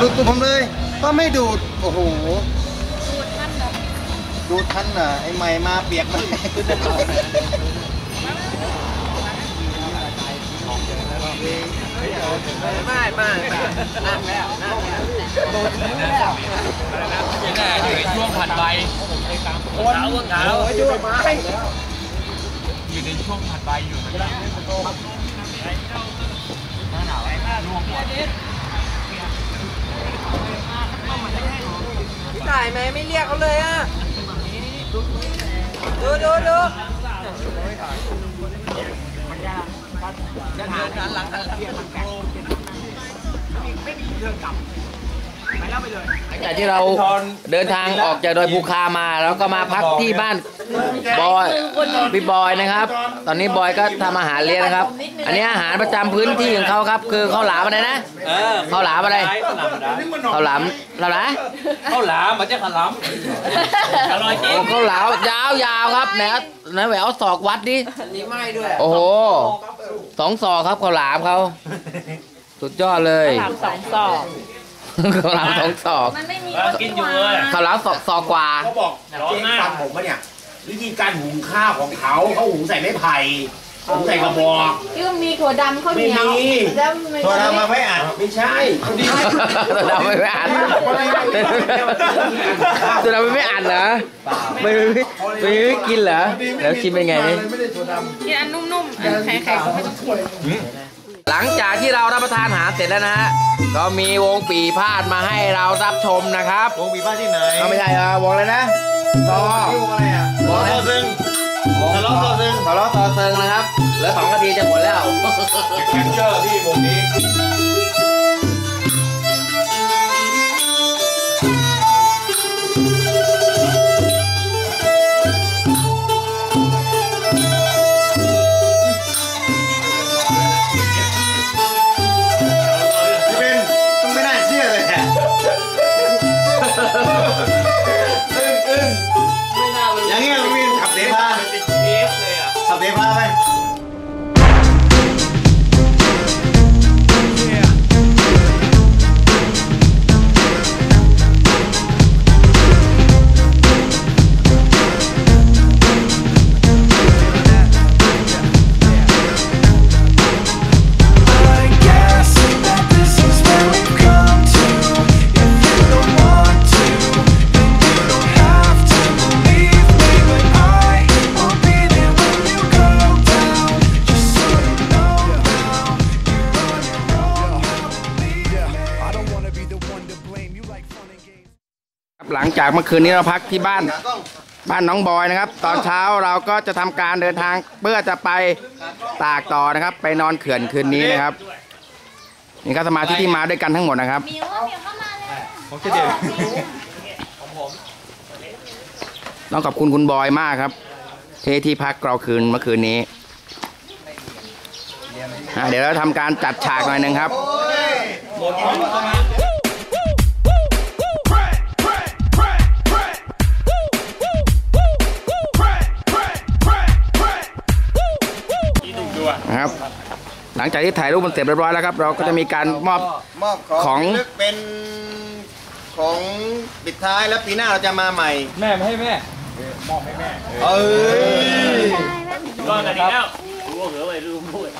ดูดตูดผมเลย ก็ไม่ดูด โอ้โห ดูดทันเหรอไอ้ใหม่มาเปียกมาเลยไม่ไม่นั่งแล้วนั่งแล้วโดนแล้วยังไงอยู่ในช่วงผัดใบคนขาวคนขาวโอ้ยดูไม้อยู่ในช่วงผัดใบอยู่เหมือนกัน พี่ถ่ายไหมไม่เรียกเขาเลยอะดูดูดูจะหาหลังหลังไม่มีเรื่องกลับ หันหลังหลังจากที่เราเดินทางออกจากดอยภูคามาแล้วก็มาพักที่บ้านบอยพี่บอยนะครับ ตอนนี้บอยก็ทำอาหารเลี้ยงนะครับ อันนี้อาหารประจำพื้นที่ของเขาครับ คือข้าวหลามอะไรนะเออข้าวหลามอะไรข้าวหลามธรรมดาข้าวหลามอะไรข้าวหลามมันจะข้าวหลามอร่อยจริงข้าวหลามยาวยาวๆครับไหนไหนแหววศอกวัดดิอันนี้ไม่ด้วยโอ้โหสองศอกครับข้าวหลามเขาสุดยอดเลย สามสองสอง ข้าวหลามสองศอกมันไม่มีกินอยู่เลย ข้าวหลามศอกศอกกว่า เขาบอกร้อนเจ๊มากฟังผมปะเนี่ยวิธีการหุงข้าวของเขาเขาหุงใส่ไม้ไผ่หุงใส่กระบอกที่มันมีถั่วดำข้าวเหนียวไม่มีแล้วมันโทรทำมาไม่อ่านไม่ใช่ตัวดำไม่ไม่อ่านตัวดำไม่อ่านเหรอไม่ไม่ไม่ไม่ไม่กินเหรอ แล้วชิมเป็นไงนี่กินอันนุ่มๆ อันแข็งๆเขาไม่ต้องกิน หลังจากที่เรารับประทานอาหารเสร็จแล้วนะฮะก็มีวงปีพาดมาให้เรารับชมนะครับวงปีบ้านที่ไหนเอาไม่ใช่เหรอวงเลยนะต่อวงอะไรอะวงอะไรซึ่งทะเลาะต่อซึ่งต่อล้อต่อเซิงนะครับเหลือสองนาทีจะหมดแล้วแคปเจอร์พี่วงนี้ จากเมื่อคืนนี้เราพักที่บ้าน บ้านน้องบอยนะครับ ตอนเช้าเราก็จะทำการเดินทางเพื่อจะไปตากต่อนะครับ ไปนอนเขื่อนคืนนี้นะครับนี่ครับสมาชิกที่มาด้วยกันทั้งหมดนะครับมิวว่ามิวเข้ามาเลยผมจะเด็ดต้องขอบคุณคุณบอยมากครับเทที่พักเราคืนเมื่อคืนนี้อะเดี๋ยวเราทำการจัดฉากหน่อยหนึ่งครับ นะครับ หลังจากที่ถ่ายรูปมันเสร็จเรียบร้อยแล้วครับ เราก็จะมีการมอบมอบของของที่ระลึกเป็นของปิดท้ายแล้วปีหน้าเราจะมาใหม่ แม่ไม่ให้แม่เอ้ยก็กันดีแล้วรู้ว่าเหลือไว้รู้พูด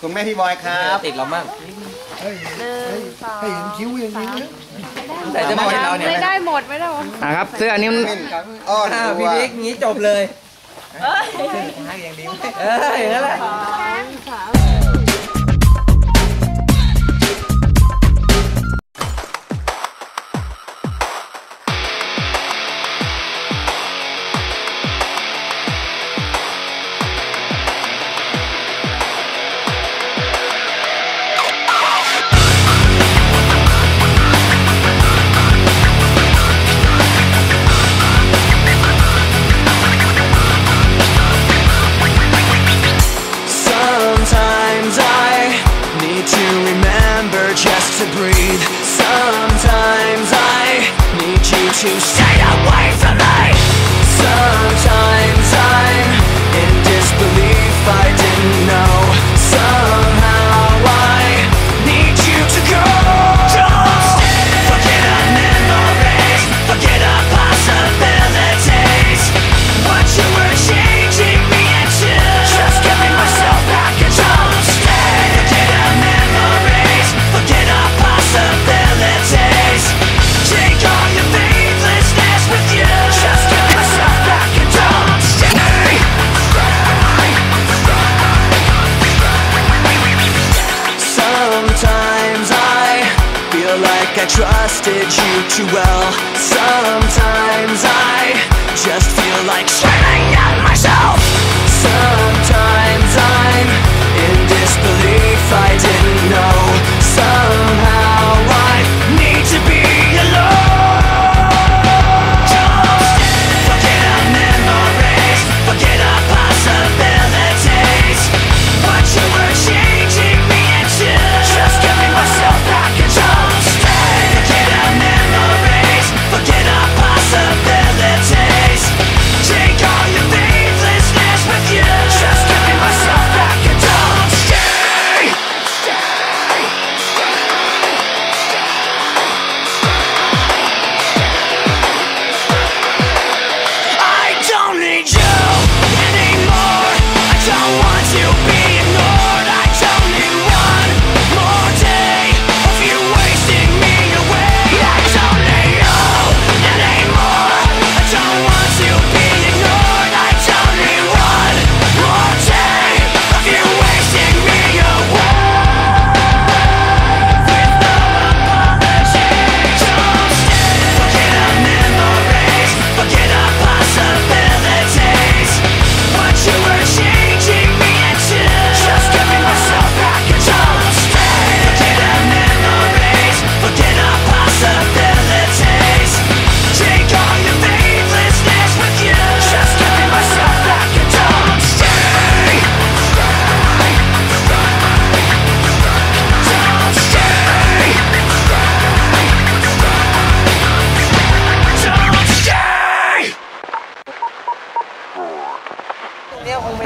คุณแม่พี่บอยครับติดเรามั่งให้เห็นคิ้วอย่างนี้แต่จะมาเห็นเราเนี่ยไม่ได้หมดไม่ได้หมดนะครับ เสื้ออันนี้มันอ้อนอ้าวตัพี่วบิ๊กงี้จบเลย เอ้ยเอออ trusted you too well. Sometimes I just feel like screaming at myself. Sometimes I'm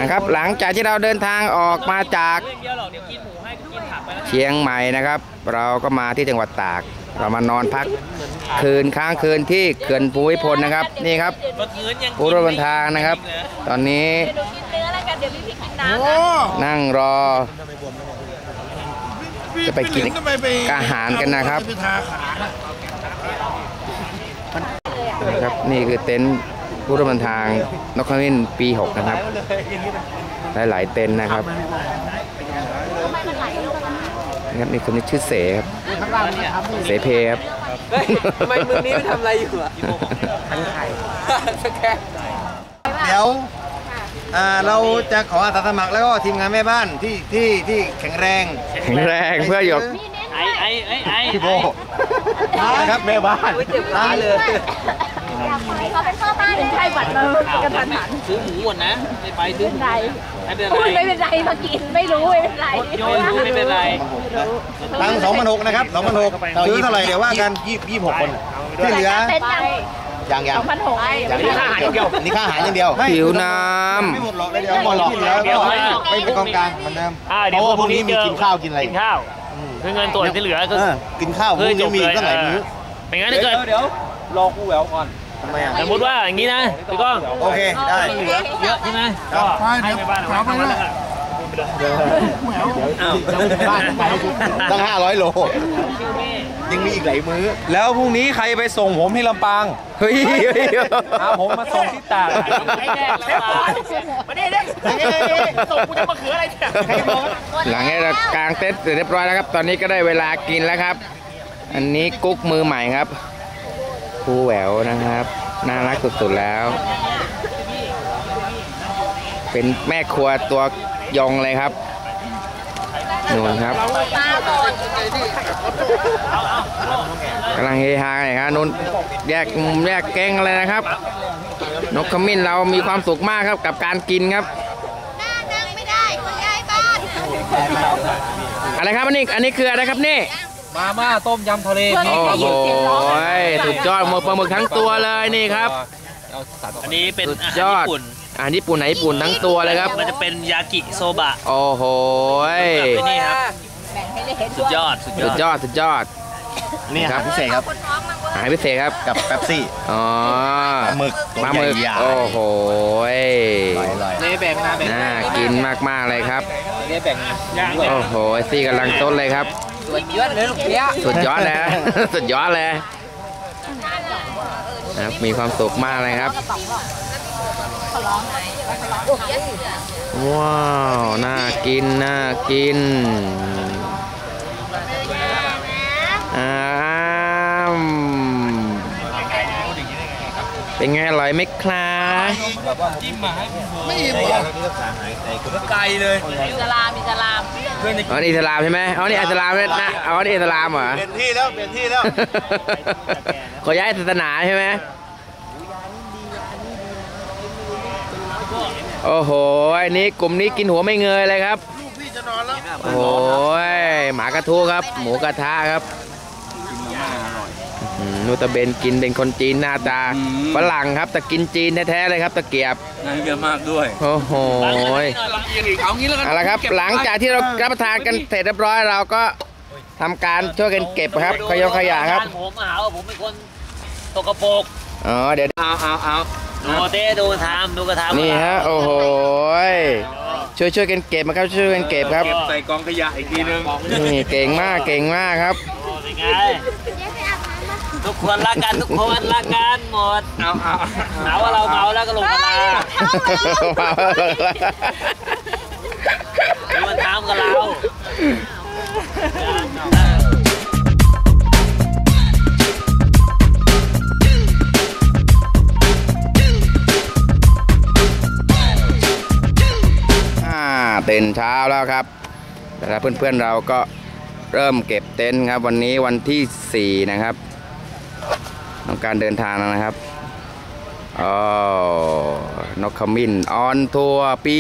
นะครับหลังจากที่เราเดินทางออกมาจากเชียงใหม่นะครับ เราก็มาที่จังหวัดตาก เรามานอนพักคืนค้างคืนที่เขื่อนภูมิพลนะครับ นี่ครับผู้ร่วมเดินทางนะครับ ตอนนี้เนื้อแล้วกันเดี๋ยวพี่พริกกินน้ำนั่งรอ จะไปกินอาหารกันนะครับนะครับนี่คือเต็นท์ ผู้ร่วมเดินทางนกขมิ้นปี6นะครับ หลายๆเต็นท์นะครับนะครับมีคนนี้ชื่อเสครับเสเพครับทำไมมือนี้ไม่ทำอะไรอยู่อะสแกนเดี๋ยวอ่าเราจะขออาสาสมัครแล้วก็ทีมงานแม่บ้านที่ที่ที่แข็งแรง แข็งแรงเพื่อหยกไอ้ไอ้ไอ้ไอ้พี่โบนะครับแม่บ้านเจ็บขาเลย เขาเป็นพ่อบ้านเป็นไข้หวัดเลยกระทันหันซื้อหมูก่อนนะไม่ไปซื้อหมูไรไม่เป็นพูดไรไม่เป็นไรมากินไม่รู้ไม่เป็นไรโยนรู้ไม่เป็นไรตังสองพันหกนะครับสองพันหกซื้อเท่าไหร่เดี๋ยวว่ากันยี่ยี่หกคนที่เหลือเป็นยังอย่างสองพันหกนี้ค่าอาหารอย่างเดียวนี่ค่าอาหารอย่างเดียวผิวน้ำไม่หมดหรอกเดี๋ยวหมดหรอกเหลือก็ไปเป็นกองกลางเหมือนเดิมอ่าเพราะว่าพรุ่งนี้มีกินข้าวกินอะไรกินข้าวคือเงินตัวที่เหลือก็กินข้าวพรุ่งนี้มีตั้งหลายมื้อไม่งั้นถ้าเกิดเดี๋ยวรอกูแหววก่อน ทำไมอะสมมติว่าอย่างนี้นะพี่ก้องโอเคได้เหลือเยอะใช่ไหมก็ให้ไปบ้านเอาไว้ทำแล้วตั้งห้าร้อยโล ยังมีอีกหลายมื้อ แล้วพรุ่งนี้ใครไปส่งผมที่ลำปางำเฮ้ยเฮ้ยหาผมมาส่งที่ตากให้แดกแล้วมาดิเด็กส่งกูจะมาเขืออะไรเนี่ยหลังจากเรากางเต็นท์เสร็จเรียบร้อยแล้วครับ ตอนนี้ก็ได้เวลากินแล้วครับ อันนี้กุ๊กมือใหม่ครับ ครูแหววนะครับ น่ารักสุดๆแล้ว เป็นแม่ครัวตัวยงเลยครับนู่นครับกำลังเฮฮากันเลยครับนุ่นแยกมุมแยกแกงอะไรนะครับ นกขมิ้นเรามีความสุขมากครับกับการกินครับนั่งไม่ได้คนย้ายบ้านอะไรครับอันนี้อันนี้คืออะไรครับนี่ มาม่าต้มยำทะเลโอ้โหสุดยอดหมดปลาหมึกทั้งตัวเลยนี่ครับเอาสัตว์ออกอันนี้เป็นสุดอายหารอด ญี่ปุ่นอาหารญี่ปุ่นไหนญี่ปุ่นทั้งตัวเลยครับ มันจะเป็นยากิโซบะ โอ้โหกับไอ้นี่ครับแบ่งให้ได้เห็นสุดยอด สุดยสุอดดยอด สุดยอด นี่ครับพิเศษครับคนท้องมั้งเว้ยอาหารพิเศษครับ กับเป๊ปซี่ อ๋อหมึกปลาหมึกใหญ่ๆโอ้โหลอยเล่แบ่งนะแบ่งน่ากินมากๆเลยครับเล่แบ่งโอ้โหไอซี่กำลังต้นเลยครับ สุดยอดเลยลูกเปียสุดยอดเลยสุดยอดเลยนะมีความสุขมากเลยครับ ว้าว น่ากิน น่ากินอามเป็นไงอร่อยไหมครับ ไม่อิ่มเหรอที่รักษาหายใจคุณไกลเลยอิสลามอิสลามอ๋อนี่อิสลามใช่ไหมอ๋อนี่อิสลามเลยนะอ๋อนี่อิสลามเหรอเปลี่ยนที่แล้วเปลี่ยนที่แล้วขอย้ายศาสนาใช่ไหมโอ้โหอันนี้กลุ่มนี้กินหัวไม่เงยเลยครับลูกพี่จะนอนแล้วโอ้โหหมากระทูครับ หมูกระทะครับอืม นูตะเบนกินเป็นคนจีนหน้าตาฝรั่งครับแต่กินจีนแท้ๆเลยครับตะเกียบ งานเยอะมากด้วยโอ้โหเอางี้แล้วกันเอาละครับหลังจากที่เรารับประทานกันเสร็จเรียบร้อยเราก็ทำการช่วยกันเก็บครับขยะขยะครับ ผมหาว่าผมเป็นคนตกกระโปกอ๋อเดี๋ยวเอาเอาเอาดูเต้ดูทำดูกระทำนี่ฮะโอ้โหช่วยช่วยกันเก็บนะครับช่วยกันเก็บครับ เก็บใส่กองขยะอีกทีนึงนี่เก่งมากเก่งมากครับ โอ้เป็นไง ทุกคนรักกันทุกคนรักกันหมดเอาเอาหาว่าเราเมาแล้วก็ลงมาลาดูมันทำกับเราอ่าตื่นเช้าแล้วครับ แต่ละเพื่อนๆเราก็เริ่มเก็บเต็นท์ครับ วันนี้วันที่ 4 นะครับ ของการเดินทางนะครับอ๋อนกขมิ้นออนทัวร์ปี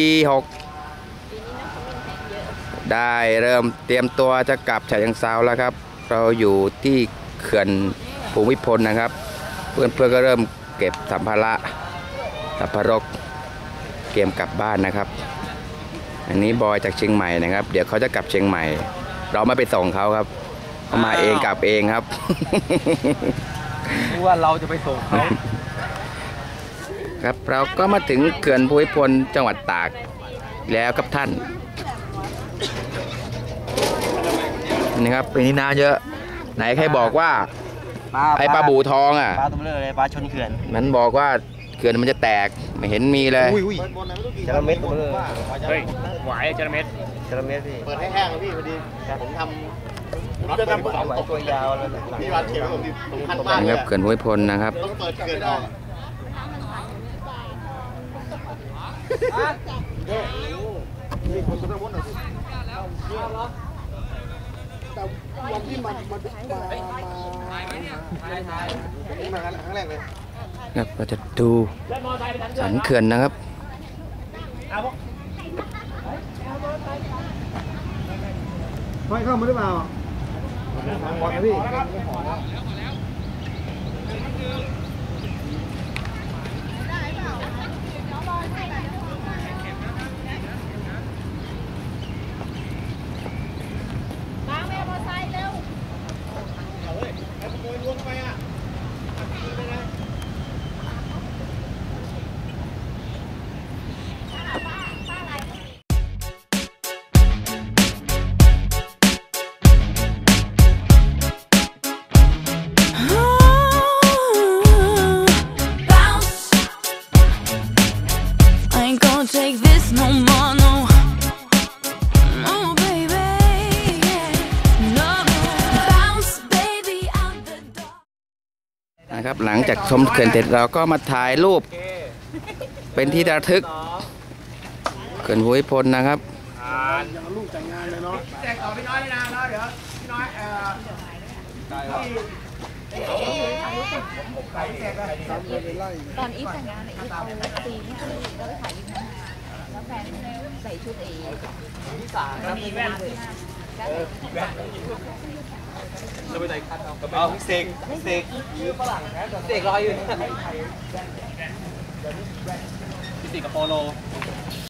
6ได้เริ่มเตรียมตัวจะกลับฉะเชิงเซาแล้วครับ เราอยู่ที่เขื่อนภูมิพลนะครับ เพื่อนๆก็เริ่มเก็บสัมภาระสัมภารกเตรียมกลับบ้านนะครับ อันนี้บอยจากเชียงใหม่นะครับ เดี๋ยวเขาจะกลับเชียงใหม่ เราไม่ไปส่งเขาครับเขามาเองกลับเองครับ ว่าเราจะไปส่งเขาครับเราก็มาถึงเขื่อนภูมิพลจังหวัดตากแล้วครับท่านนี่ครับเป็นที่นาเยอะ ไหนใครบอกว่าไอ้ปลาบูทองอะปลาตัวเบลอเลยปลาชนเขื่อนมันบอกว่าเขื่อนมันจะแตกไม่เห็นมีเลยจระเม็ดตัวเบลอเฮ้ยหวายจระเม็ดจระเม็ดพี่เปิดให้แห้งแล้วพี่พอดีผมทำผม จะทำเอาไว้ตัวยาวแล้วนะพี่วันเขียวผมผมคันมากนี่เลคยรับเขื่อนภูมิพลนะครับต้องเปิดเกินออกครับเราจะดูสันเขื่อนนะครับไฟเข้ามาหรือเปล่า หมดนะพี่ Bounce. หลังจากชมเขื่อนเสร็จเราก็มาถ่ายรูป เป็นที่ระทึกเขื่อนภูมิพลนะครับตอนอีฟแต่งงานเนี่ยอีฟเอาซีนี่ยแล้วไปถ่ายอีฟนะแล้วแฟนใส่ชุดเอที่สามมีแว่น เราไปไหนคับเอาเสกเสกยืมฝรั่งนะเสกรอยอยู่พี่สิกับโปโล